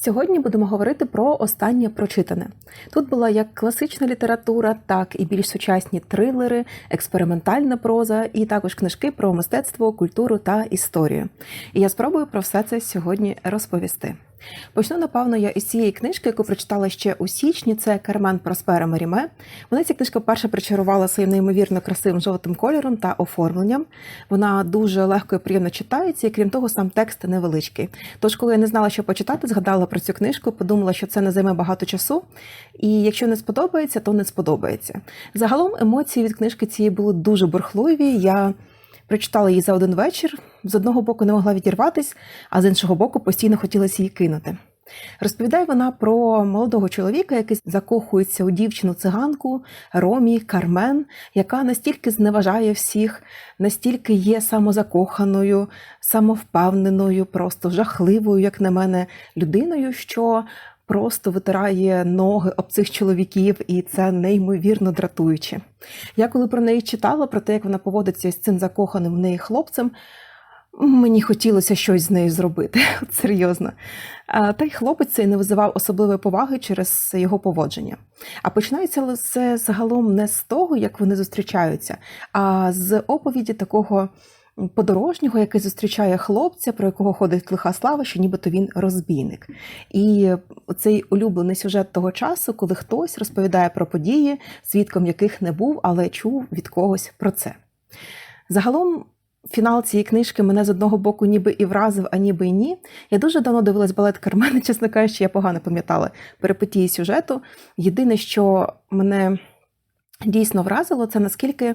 Сьогодні будемо говорити про останнє прочитане. Тут була як класична література, так і більш сучасні трилери, експериментальна проза, і також книжки про мистецтво, культуру та історію. І я спробую про все це сьогодні розповісти. Почну, напевно, я із цієї книжки, яку прочитала ще у січні. Це Кармен Проспера Меріме. Мене ця книжка перша причарувала своїм неймовірно красивим жовтим кольором та оформленням. Вона дуже легко і приємно читається, і крім того, сам текст невеличкий. Тож, коли я не знала, що почитати, згадала про цю книжку, подумала, що це не займе багато часу. І якщо не сподобається, то не сподобається. Загалом емоції від книжки цієї були дуже бурхливі. Я Прочитала її за один вечір. З одного боку не могла відірватись, а з іншого боку постійно хотілося її кинути. Розповідає вона про молодого чоловіка, який закохується у дівчину циганку Ромі Кармен, яка настільки зневажає всіх, настільки є самозакоханою, самовпевненою, просто жахливою, як на мене, людиною, що просто витирає ноги об цих чоловіків, і це неймовірно дратуюче. Я коли про неї читала, про те, як вона поводиться з цим закоханим в неї хлопцем. Мені хотілося щось з нею зробити, От серйозно. Та й хлопець цей не визивав особливої поваги через його поводження. А починається це загалом не з того, як вони зустрічаються, а з оповіді такого подорожнього, який зустрічає хлопця, про якого ходить лиха слава, що нібито він розбійник. І цей улюблений сюжет того часу, коли хтось розповідає про події, свідком яких не був, але чув від когось про це. Загалом. Фінал цієї книжки мене з одного боку ніби і вразив, а ніби і ні. Я дуже давно дивилась балет Кармена, чесно кажучи, я погано пам'ятала перипетії сюжету. Єдине, що мене дійсно вразило, це наскільки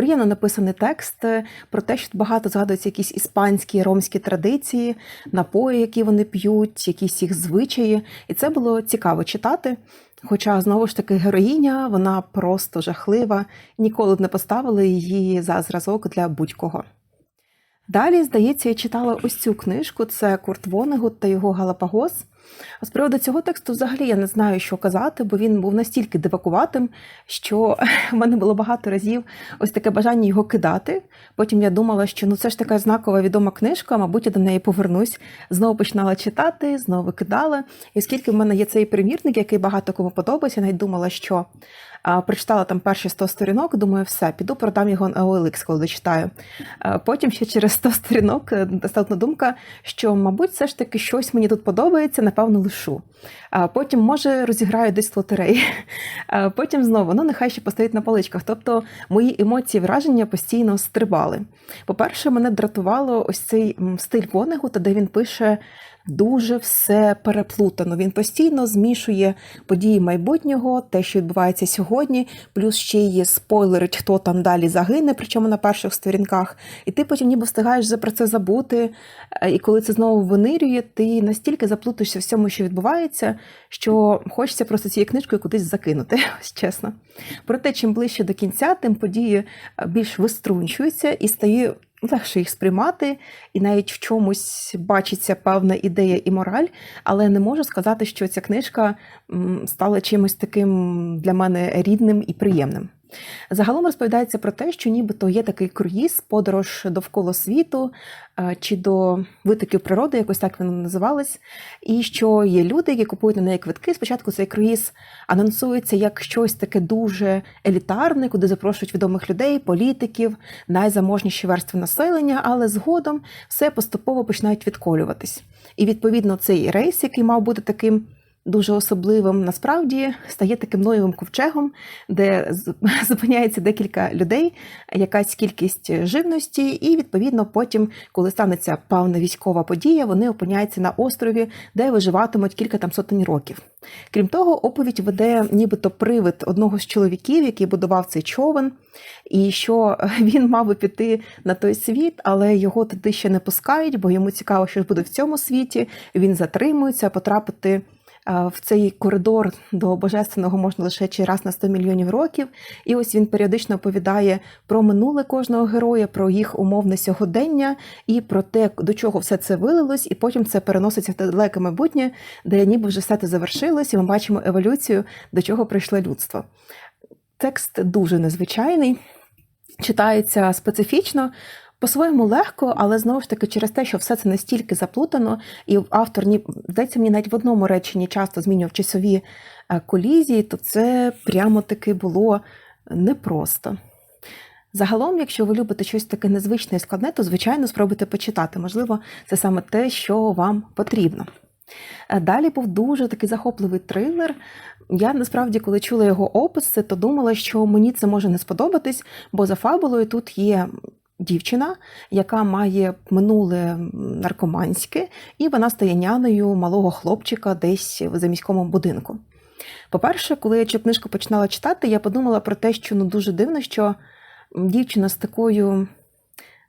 Приємно написаний текст е, про те, що багато згадуються якісь іспанські ромські традиції, напої, які вони п'ють, якісь їх звичаї. І це було цікаво читати. Хоча, знову ж таки, героїня, вона просто жахлива, ніколи б не поставили її за зразок для будь-кого. Далі, здається, я читала ось цю книжку: це Курт Вонегут та його Галапагос. А з приводу цього тексту, взагалі, я не знаю, що казати, бо він був настільки дивакуватим, що в мене було багато разів ось таке бажання його кидати. Потім я думала, що ну це ж така знакова відома книжка, мабуть, я до неї повернусь. Знову починала читати, знову кидала. І оскільки в мене є цей примірник, який багато кому подобається, я навіть думала, що Прочитала там перші 100 сторінок, думаю, все, піду продам його на OLX, коли дочитаю. Потім ще через 100 сторінок е, настала думка, що, мабуть, все ж таки щось мені тут подобається, напевно, лишу. А Потім, може, розіграю десь лотереї. Потім знову, ну нехай ще постоїть на поличках. Тобто мої емоції, враження постійно стрибали. По-перше, мене дратувало ось цей стиль Вонегута, де він пише дуже все переплутано. Він постійно змішує події майбутнього, те, що відбувається сьогодні, плюс ще є спойлерить, хто там далі загине, причому на перших сторінках. І ти потім ніби встигаєш про це забути. І коли це знову винирює, ти настільки заплутаєшся всьому, що відбувається, що хочеться просто цією книжкою кудись закинути, ось чесно. Проте, чим ближче до кінця, тим події більш виструнчуються і стає легше їх сприймати, і навіть в чомусь бачиться певна ідея і мораль, але не можу сказати, що ця книжка стала чимось таким для мене рідним і приємним. Загалом розповідається про те, що нібито є такий круїз, подорож довкола світу е, чи до витоків природи, якось так воно називалось, і що є люди, які купують на неї квитки. Спочатку цей круїз анонсується як щось таке дуже елітарне, куди запрошують відомих людей, політиків, найзаможніші верстви населення, але згодом все поступово починають відколюватись. І відповідно цей рейс, який мав бути таким дуже особливим насправді стає таким ноєвим ковчегом, де зупиняється декілька людей, якась кількість живності, і відповідно потім, коли станеться певна військова подія, вони опиняються на острові, де виживатимуть кілька там сотень років. Крім того, оповідь веде нібито привид одного з чоловіків, який будував цей човен, і що він мав би піти на той світ, але його туди ще не пускають, бо йому цікаво, що буде в цьому світі. Він затримується, потрапити. В цей коридор до божественного можна лише чи раз на 100 мільйонів років. І ось він періодично оповідає про минуле кожного героя, про їх умовне сьогодення і про те, до чого все це вилилось, і потім це переноситься в далеке майбутнє, де ніби вже все це завершилось, і ми бачимо еволюцію, до чого прийшло людство. Текст дуже незвичайний, читається специфічно. По-своєму легко, але знову ж таки через те, що все це настільки заплутано, і автор ні здається, мені навіть в одному реченні часто змінював часові е, колізії, то це прямо таки було непросто. Загалом, якщо ви любите щось таке незвичне і складне, то звичайно спробуйте почитати. Можливо, це саме те, що вам потрібно. Е, Далі був дуже такий захопливий трилер. Я насправді, коли чула його описи, то думала, що мені це може не сподобатись, бо за фабулою тут є дівчина, яка має минуле наркоманське, і вона стає няною малого хлопчика десь в заміському будинку. По-перше, коли я цю книжку починала читати, я подумала про те, що ну дуже дивно, що дівчина з такою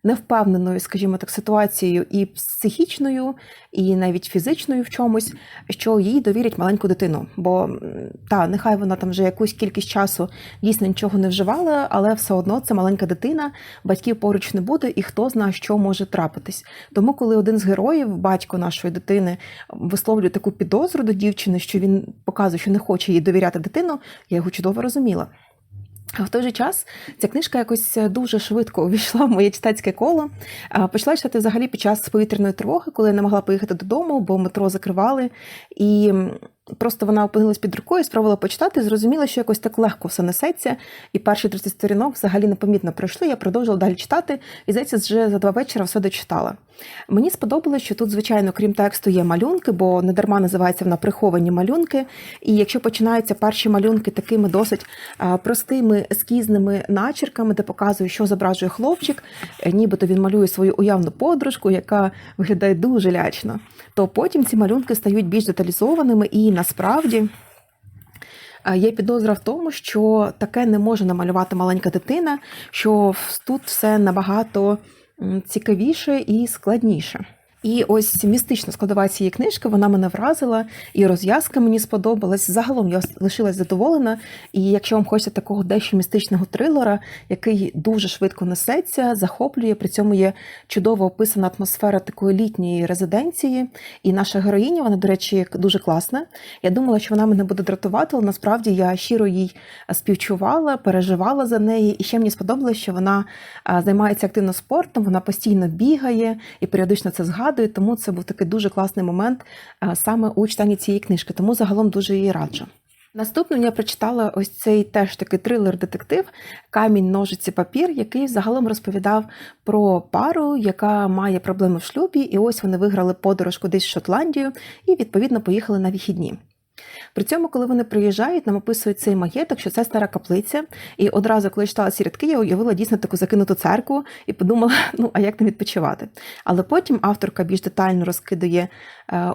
невпевненою, скажімо так, ситуацією і психічною, і навіть фізичною в чомусь, що їй довірять маленьку дитину. Бо та, нехай вона там вже якусь кількість часу дійсно нічого не вживала, але все одно це маленька дитина, батьків поруч не буде, і хто знає, що може трапитись. Тому, коли один з героїв, батько нашої дитини, висловлює таку підозру до дівчини, що він показує, що не хоче їй довіряти дитину, я його чудово розуміла. А в той же час ця книжка якось дуже швидко увійшла в моє читацьке коло. Почала читати взагалі під час повітряної тривоги, коли я не могла поїхати додому, бо метро закривали. І просто вона опинилась під рукою, спробувала почитати, зрозуміла, що якось так легко все несеться. І перші 30 сторінок взагалі непомітно пройшли. Я продовжила далі читати, і здається, вже за два вечора все дочитала. Мені сподобалось, що тут, звичайно, крім тексту, є малюнки, бо недарма називається вона приховані малюнки. І якщо починаються перші малюнки такими досить простими ескізними начерками, де показує, що зображує хлопчик, е, нібито він малює свою уявну подружку, яка виглядає дуже лячно, то потім ці малюнки стають більш деталізованими і насправді. е, Є підозра в тому, що таке не може намалювати маленька дитина, що тут все набагато цікавіше і складніше. І ось містична складова цієї книжки вона мене вразила, і розв'язка мені сподобалась. Загалом я лишилась задоволена. І якщо вам хочеться такого дещо містичного трилера, який дуже швидко несеться, захоплює, при цьому є чудово описана атмосфера такої літньої резиденції. І наша героїня, вона, до речі, дуже класна. Я думала, що вона мене буде дратувати, але насправді я щиро їй співчувала, переживала за неї. І ще мені сподобалось, що вона займається активно спортом, вона постійно бігає і періодично це згадує. Тому це був такий дуже класний момент саме у читанні цієї книжки. Тому загалом дуже її раджу. Наступним я прочитала ось цей теж такий трилер-детектив Камінь, ножиці, папір, який загалом розповідав про пару, яка має проблеми в шлюбі, і ось вони виграли подорож кудись в Шотландію і відповідно поїхали на вихідні. При цьому, коли вони приїжджають, нам описують цей маєток, що це стара каплиця. І одразу, коли читала ці рядки, я уявила дійсно таку закинуту церкву і подумала, ну а як там відпочивати? Але потім авторка більш детально розкидає е,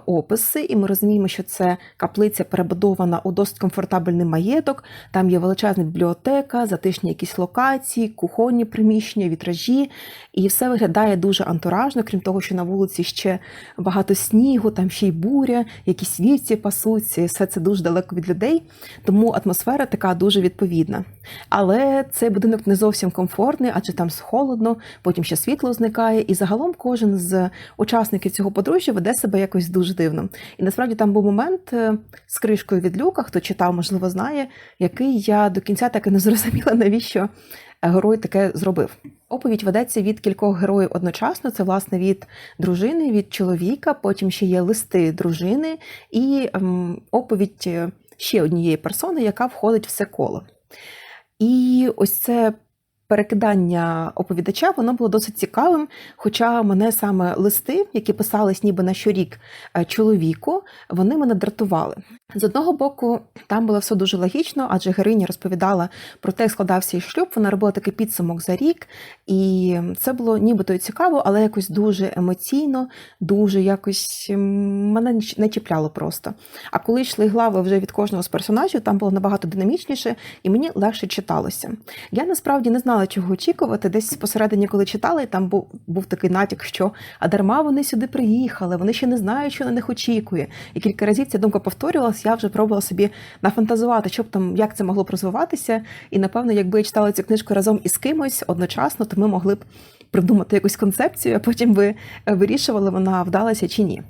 описи, і ми розуміємо, що це каплиця перебудована у досить комфортабельний маєток. Там є величезна бібліотека, затишні якісь локації, кухонні приміщення, вітражі, і все виглядає дуже антуражно, крім того, що на вулиці ще багато снігу, там ще й буря, якісь вівці пасуться, і все це дуже далеко від людей, тому атмосфера така дуже відповідна. Але цей будинок не зовсім комфортний, адже там холодно, потім ще світло зникає, і загалом кожен з учасників цього подружжя веде себе якось дуже дивно. І насправді там був момент е, з кришкою від люка, хто читав, можливо, знає, який я до кінця так і не зрозуміла, навіщо герой таке зробив. Оповідь ведеться від кількох героїв одночасно. Це власне від дружини, від чоловіка. Потім ще є листи дружини і ем, оповідь е, ще однієї персони, яка входить в це коло. І ось це перекидання оповідача воно було досить цікавим. Хоча мене саме листи, які писались ніби на щорік е, чоловіку, вони мене дратували. З одного боку, там було все дуже логічно, адже героїня розповідала про те, як складався її шлюб. Вона робила такий підсумок за рік, і це було нібито й цікаво, але якось дуже емоційно, дуже якось мене не чіпляло просто. А коли йшли глави вже від кожного з персонажів, там було набагато динамічніше, і мені легше читалося. Я насправді не знала, чого очікувати. Десь посередині, коли читала, і там був, був такий натяк, що а дарма вони сюди приїхали, вони ще не знають, що на них очікує. І кілька разів ця думка повторювалась, я вже пробувала собі нафантазувати, що б там, як це могло б розвиватися. І напевно, якби я читала цю книжку разом із кимось одночасно, то ми могли б придумати якусь концепцію, а потім би е, вирішували, вона вдалася чи ні.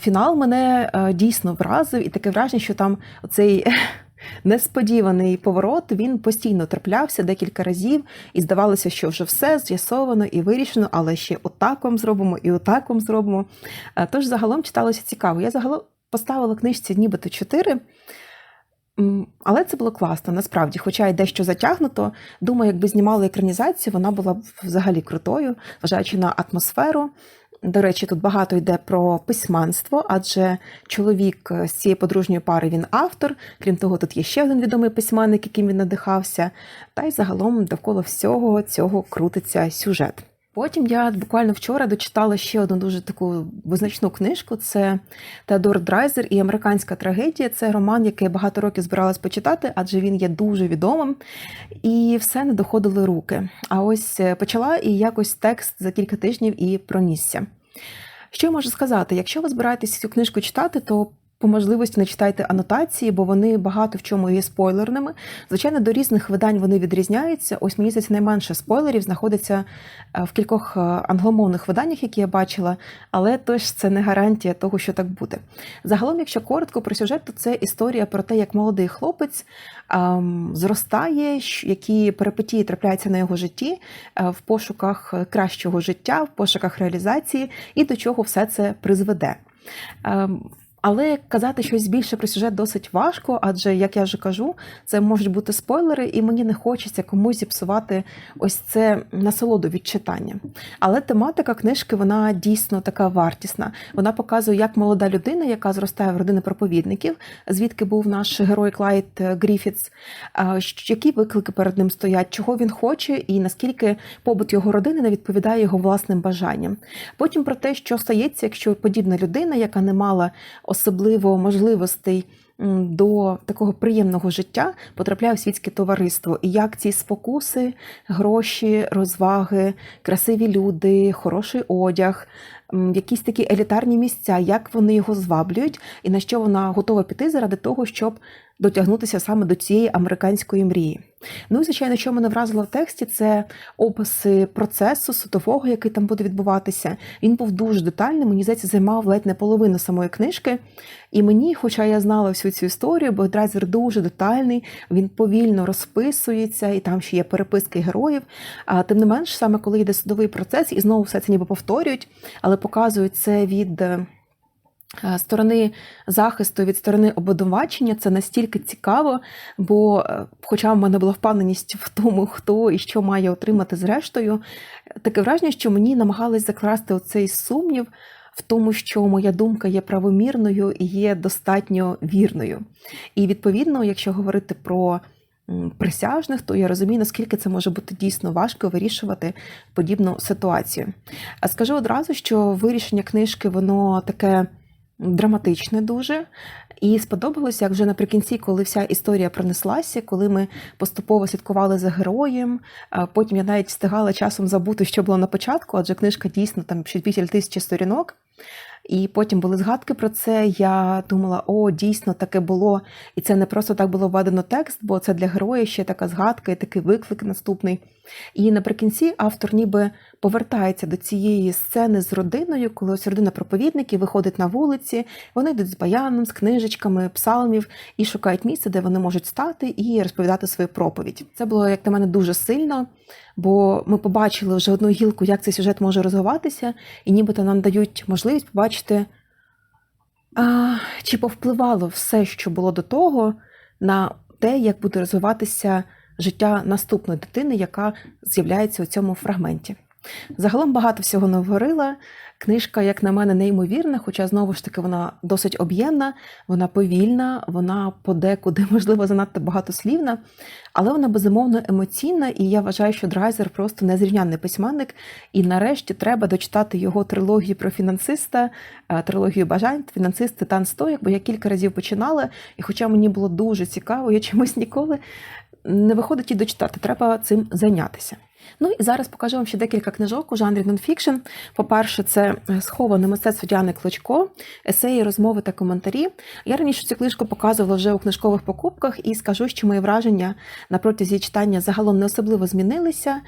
Фінал мене е, дійсно вразив, і таке враження, що там цей несподіваний поворот. Він постійно траплявся декілька разів, і здавалося, що вже все з'ясовано і вирішено, але ще отак вам зробимо і отак вам зробимо. Е, Тож загалом читалося цікаво. Я загалом поставила книжці нібито 4. Але це було класно, насправді, хоча й дещо затягнуто. Думаю, якби знімали екранізацію, вона була б взагалі крутою, зважаючи на атмосферу. До речі, тут багато йде про письманство, адже чоловік з цієї подружньої пари він автор. Крім того, тут є ще один відомий письменник, яким він надихався. Та й загалом довкола всього цього крутиться сюжет. Потім я буквально вчора дочитала ще одну дуже таку визначну книжку. Це Теодор Драйзер і американська трагедія. Це роман, який я багато років збиралась почитати, адже він є дуже відомим. І все не доходили руки. А ось е, почала і якось текст за кілька тижнів і пронісся. Що я можу сказати? Якщо ви збираєтесь цю книжку читати, то по можливості не читайте анотації, бо вони багато в чому є спойлерними. Звичайно, до різних видань вони відрізняються. Ось мені здається, найменше спойлерів знаходиться е, в кількох е, англомовних виданнях, які я бачила, але теж це не гарантія того, що так буде. Загалом, якщо коротко про сюжет, то це історія про те, як молодий хлопець ем, зростає, які перипетії трапляються на його житті е, в пошуках кращого життя, в пошуках реалізації, і до чого все це призведе. Ем, але казати щось більше про сюжет досить важко, адже, як я вже кажу, це можуть бути спойлери, і мені не хочеться комусь зіпсувати ось це насолоду від читання. Але тематика книжки вона дійсно така вартісна. Вона показує, як молода людина, яка зростає в родини проповідників, звідки був наш герой Клайд Гріфітс, які виклики перед ним стоять, чого він хоче, і наскільки побут його родини не відповідає його власним бажанням. Потім про те, що стається, якщо подібна людина, яка не мала особливо можливостей до такого приємного життя, потрапляє у світське товариство, і як ці спокуси, гроші, розваги, красиві люди, хороший одяг. Якісь такі елітарні місця, як вони його зваблюють, і на що вона готова піти заради того, щоб дотягнутися саме до цієї американської мрії. Ну і звичайно, що мене вразило в тексті, це описи процесу судового, який там буде відбуватися. Він був дуже детальний, мені здається, займав ледь не половину самої книжки. І мені, хоча я знала всю цю історію, бо драйзер дуже детальний, він повільно розписується, і там ще є переписки героїв. А тим не менш, саме коли йде судовий процес, і знову все це ніби повторюють, але показують це від. Е, Сторони захисту від сторони обвинувачення це настільки цікаво, бо, е, хоча в мене була впевненість в тому, хто і що має отримати зрештою, таке враження, що мені намагались закласти оцей сумнів в тому, що моя думка є правомірною і є достатньо вірною. І відповідно, якщо говорити про присяжних, то я розумію, наскільки це може бути дійсно важко вирішувати подібну ситуацію. А скажу одразу, що вирішення книжки воно таке драматичне дуже. І сподобалося, як вже наприкінці, коли вся історія пронеслася, коли ми поступово слідкували за героєм. Потім я навіть встигала часом забути, що було на початку, адже книжка дійсно там ще тисячі сторінок. І потім були згадки про це. Я думала, о, дійсно таке було. І це не просто так було введено текст, бо це для героя ще така згадка і такий виклик наступний. І наприкінці автор ніби повертається до цієї сцени з родиною, коли ось родина проповідників виходить на вулиці, вони йдуть з баяном, з книжечками, псалмів і шукають місце, де вони можуть стати і розповідати свою проповідь. Це було, як на мене, дуже сильно, бо ми побачили вже одну гілку, як цей сюжет може розвиватися, і нібито нам дають можливість побачити, а, чи повпливало все, що було до того, на те, як буде розвиватися життя наступної дитини, яка з'являється у цьому фрагменті. Загалом багато всього не говорила. Книжка, як на мене, неймовірна, хоча знову ж таки вона досить об'ємна, вона повільна, вона подекуди, можливо, занадто багатослівна, але вона безумовно емоційна, і я вважаю, що Драйзер просто незрівнянний письменник. І нарешті треба дочитати його трилогію про фінансиста, е, трилогію бажань, фінансист Титан Стоїк, бо я кілька разів починала, і хоча мені було дуже цікаво, я чомусь ніколи не виходить і дочитати, треба цим зайнятися. Ну і зараз покажу вам ще декілька книжок у жанрі нонфікшн. По-перше, це е, сховане мистецтво Діани Клочко, есеї, розмови та коментарі. Я раніше цю книжку показувала вже у книжкових покупках і скажу, що мої враження на протязі читання загалом не особливо змінилися, е,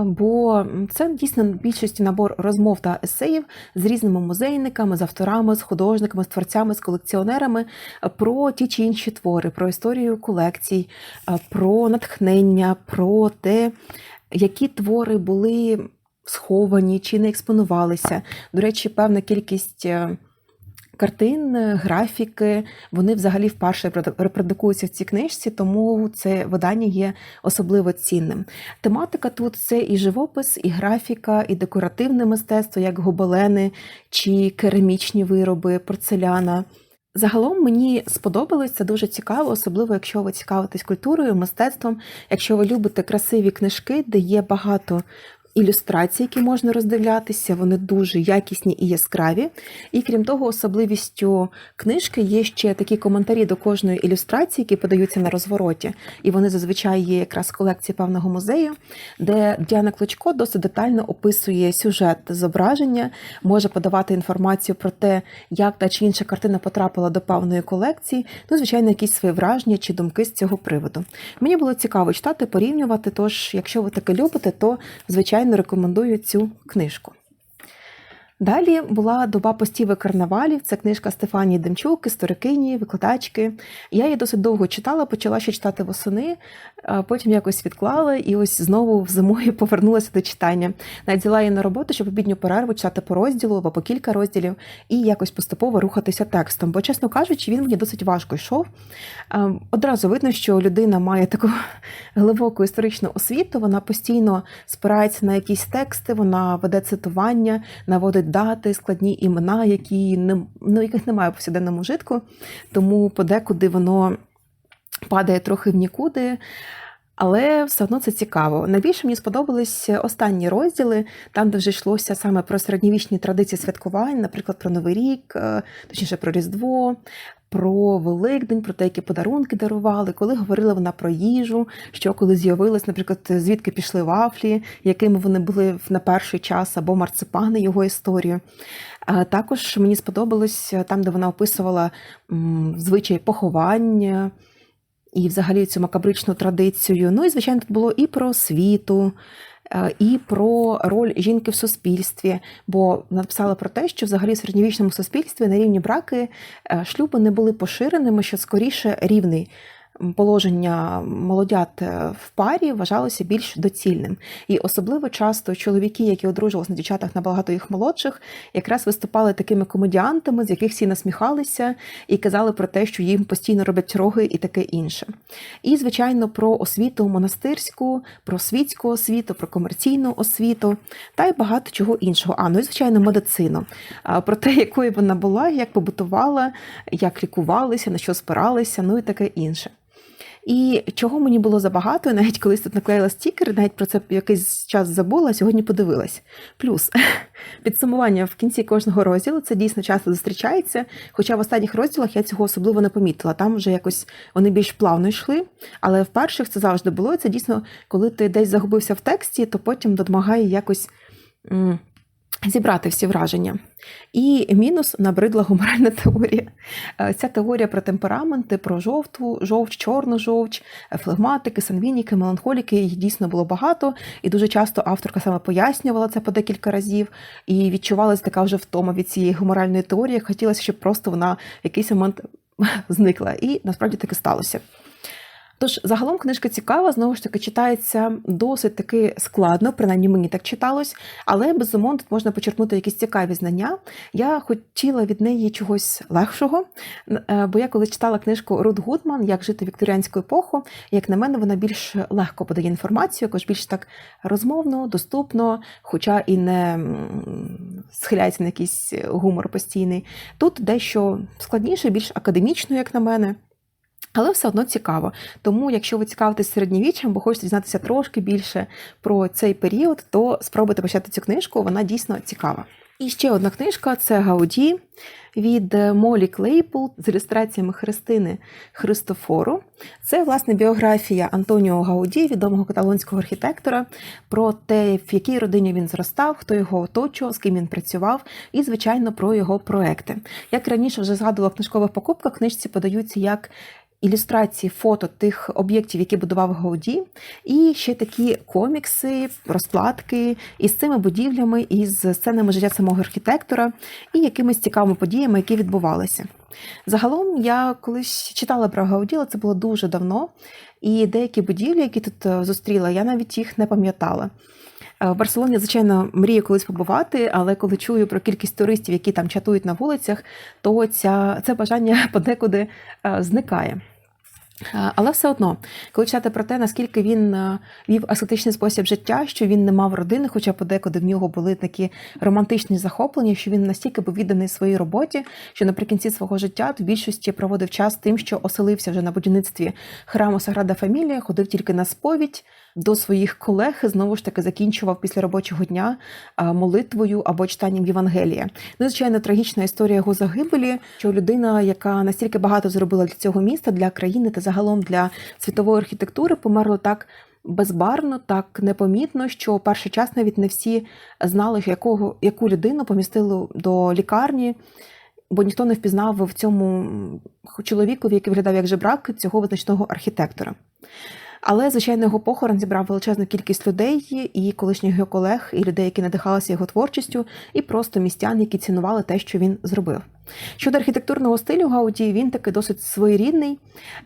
бо це дійсно більшості набор розмов та есеїв з різними музейниками, з авторами, з художниками, з творцями, з колекціонерами е, про ті чи інші твори, про історію колекцій, про натхнення, про те які твори були сховані чи не експонувалися. До речі, певна кількість. Е, картин, графіки, вони взагалі вперше репродукуються в цій книжці, тому це видання є особливо цінним. Тематика тут це і живопис, і графіка, і декоративне мистецтво, як гобелени чи керамічні вироби, порцеляна. Загалом мені сподобалось це дуже цікаво, особливо якщо ви цікавитесь культурою, мистецтвом, якщо ви любите красиві книжки, де є багато ілюстрації, які можна роздивлятися, вони дуже якісні і яскраві. І крім того, особливістю книжки є ще такі коментарі до кожної ілюстрації, які подаються на розвороті. І вони зазвичай є якраз в колекції певного музею, де Діана Клочко досить детально описує сюжет зображення, може подавати інформацію про те, як та чи інша картина потрапила до певної колекції, ну, звичайно, якісь свої враження чи думки з цього приводу. Мені було цікаво читати, порівнювати. Тож, якщо ви таке любите, то звичайно звичайно рекомендую цю книжку. Далі була доба постів карнавалів. Це книжка Стефанії Демчук, історикині, викладачки. Я її досить довго читала, почала ще читати восени, потім якось відклала і ось знову в зимою повернулася до читання. Навіть взяла її на роботу, щоб обідню перерву читати по розділу або по кілька розділів і якось поступово рухатися текстом. Бо, чесно кажучи, він мені досить важко йшов. Одразу видно, що людина має таку глибоку історичну освіту, вона постійно спирається на якісь тексти, вона веде цитування, наводить дати, складні імена, які не, ну, яких немає в повсякденному житку, тому подекуди воно падає трохи в нікуди. Але все одно це цікаво. Найбільше мені сподобались останні розділи, там, де вже йшлося саме про середньовічні традиції святкувань, наприклад, про Новий рік, е, точніше про Різдво, про Великдень, про те, які подарунки дарували, коли говорила вона про їжу, що коли з'явилось, наприклад, звідки пішли вафлі, якими вони були на перший час, або марципани його історію. Також мені сподобалось там, де вона описувала звичай поховання. І, взагалі, цю макабричну традицію. Ну і, звичайно, тут було і про освіту, Е, і про роль жінки в суспільстві, бо написала про те, що взагалі в середньовічному суспільстві на рівні браки е, шлюби не були поширеними, що скоріше рівний положення молодят е, в парі вважалося більш доцільним. І особливо часто чоловіки, які одружувалися на дівчатах набагато їх молодших, якраз виступали такими комедіантами, з яких всі насміхалися і казали про те, що їм постійно роблять роги і таке інше. І, звичайно, про освіту монастирську, про світську освіту, про комерційну освіту та й багато чого іншого. А ну і звичайно, медицину. Про те, якою вона була, як побутувала, як лікувалися, на що спиралися, ну і таке інше. І чого мені було забагато, навіть колись тут наклеїла стікер, навіть про це якийсь час забула, сьогодні подивилась. Плюс підсумування в кінці кожного розділу це дійсно часто зустрічається. Хоча в останніх розділах я цього особливо не помітила. Там вже якось вони більш плавно йшли, але в перших це завжди було. Це дійсно, коли ти десь загубився в тексті, то потім допомагає якось зібрати всі враження. І мінус набридла гуморальна теорія. Е, ця теорія про темпераменти, про жовту, жовч, чорну жовч, флегматики, сангвініки, меланхоліки, їх дійсно було багато, і дуже часто авторка саме пояснювала це по декілька разів, і відчувалася така вже втома від цієї гуморальної теорії. Хотілося, щоб просто вона в якийсь момент зникла. І насправді таки сталося. Тож, загалом книжка цікава, знову ж таки, читається досить таки складно, принаймні мені так читалось, але безумовно тут можна почерпнути якісь цікаві знання. Я хотіла від неї чогось легшого, е, бо я коли читала книжку Рут Гудман, як жити вікторіанську епоху, як на мене, вона більш легко подає інформацію, якось більш так розмовно, доступно, хоча і не схиляється на якийсь гумор постійний. Тут дещо складніше, більш академічно, як на мене. Але все одно цікаво. Тому, якщо ви цікавитесь середньовіччям, або хочете дізнатися трошки більше про цей період, то спробуйте почати цю книжку, вона дійсно цікава. І ще одна книжка це Гауді від Молі Клейпул з ілюстраціями Христини Христофору. Це власне біографія Антоніо Гауді, відомого каталонського архітектора, про те, в якій родині він зростав, хто його оточував, з ким він працював, і, звичайно, про його проекти. Як раніше вже згадувала в книжкових покупках, книжці подаються як ілюстрації фото тих об'єктів, які будував Гауді, і ще такі комікси, розкладки із цими будівлями, із сценами життя самого архітектора і якимись цікавими подіями, які відбувалися. Загалом я колись читала про Гауді, але це було дуже давно. І деякі будівлі, які тут е, зустріла, я навіть їх не пам'ятала. Е, В Барселоні, звичайно, мрію колись побувати, але коли чую про кількість туристів, які там чатують на вулицях, то ця, це бажання подекуди е, зникає. Е, Але все одно, коли читати про те, наскільки він е, вів аскетичний спосіб життя, що він не мав родини, хоча подекуди в нього були такі романтичні захоплення, що він настільки був відданий своїй роботі, що наприкінці свого життя в більшості проводив час тим, що оселився вже на будівництві храму Саграда Фамілія, ходив тільки на сповідь до своїх колег, знову ж таки закінчував після робочого дня молитвою або читанням Євангелія. Ну, звичайно, трагічна історія його загибелі, що людина, яка настільки багато зробила для цього міста, для країни та загалом для світової архітектури, померла так. Безбарно, так непомітно, що перший час навіть не всі знали, якого, яку людину помістили до лікарні, бо ніхто не впізнав в цьому чоловікові, який виглядав як жебрак, цього визначного архітектора. Але, звичайно, його похорон зібрав величезну кількість людей, і колишніх його колег, і людей, які надихалися його творчістю, і просто містян, які цінували те, що він зробив. Щодо архітектурного стилю Гауді, він таки досить своєрідний.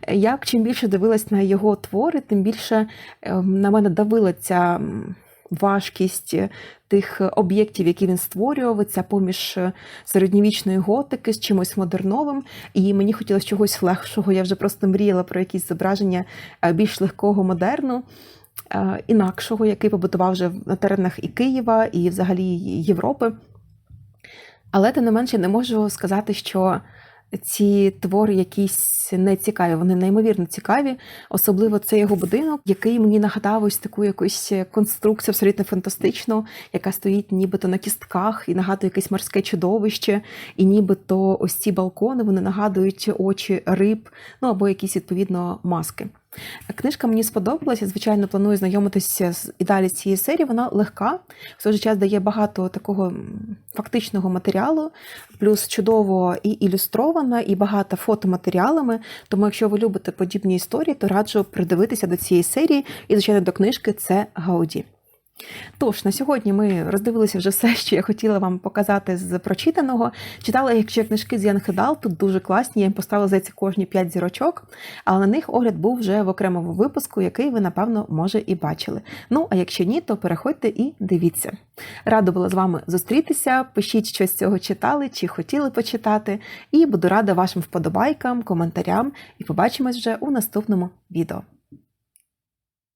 Як чим більше дивилась на його твори, тим більше ем, на мене давила ця важкість тих об'єктів, які він створював, ця поміж середньовічної готики з чимось модерновим. І мені хотілося чогось легшого. Я вже просто мріяла про якісь зображення е, більш легкого модерну. е, Інакшого, який побудував вже на теренах і Києва, і взагалі Європи. Але тим не менше не можу сказати, що ці твори якісь не цікаві. Вони неймовірно цікаві, особливо це його будинок, який мені нагадав ось таку якусь конструкцію абсолютно фантастичну, яка стоїть нібито на кістках і нагадує якесь морське чудовище, і нібито ось ці балкони вони нагадують очі риб, ну або якісь відповідно маски. Книжка мені сподобалася. Звичайно, планую знайомитися з і далі з цієї серії. Вона легка, в той же час дає багато такого фактичного матеріалу, плюс чудово і ілюстрована, і багата фотоматеріалами. Тому, якщо ви любите подібні історії, то раджу придивитися до цієї серії і, звичайно, до книжки це Гауді. Тож на сьогодні ми роздивилися вже все, що я хотіла вам показати з прочитаного. Читала я книжки з Ян Хедал, тут дуже класні. Я їм поставила здається, кожні 5 зірочок, але на них огляд був вже в окремому випуску, який ви, напевно, може і бачили. Ну, а якщо ні, то переходьте і дивіться. Рада була з вами зустрітися. Пишіть, що з цього читали чи хотіли почитати. І буду рада вашим вподобайкам, коментарям. І побачимось вже у наступному відео.